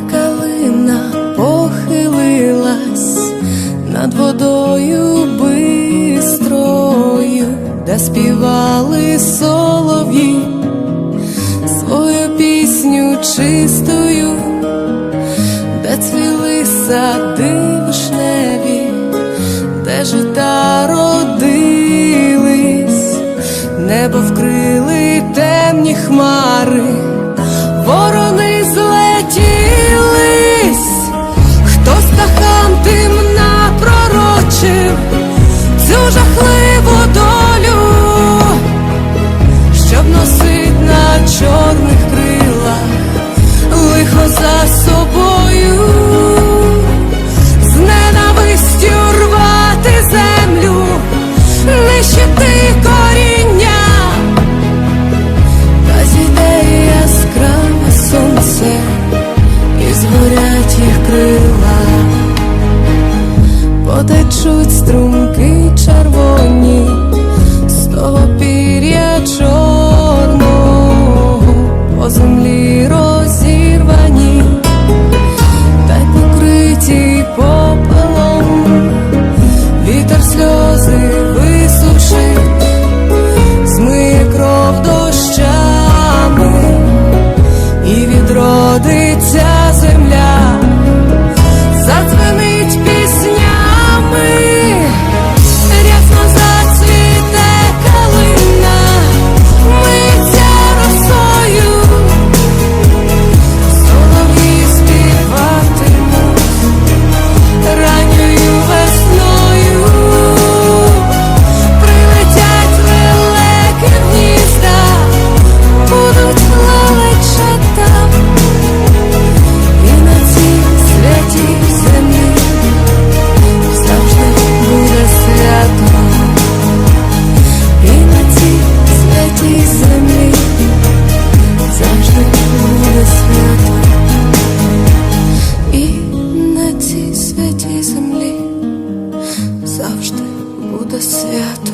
калина похилилась над водою бистрою, де співали солов'ї свою пісню чистою, де цвіли сади вишневі, де жита родились, небо вкрили темні хмари, цю жахливу долю щоб носить на чорних крилах лихо за собою, з ненавистю рвати землю, нищити коріння, та зійде яскраве сонце і згорять їх крила, потечуть струмки сльози висуши. свято.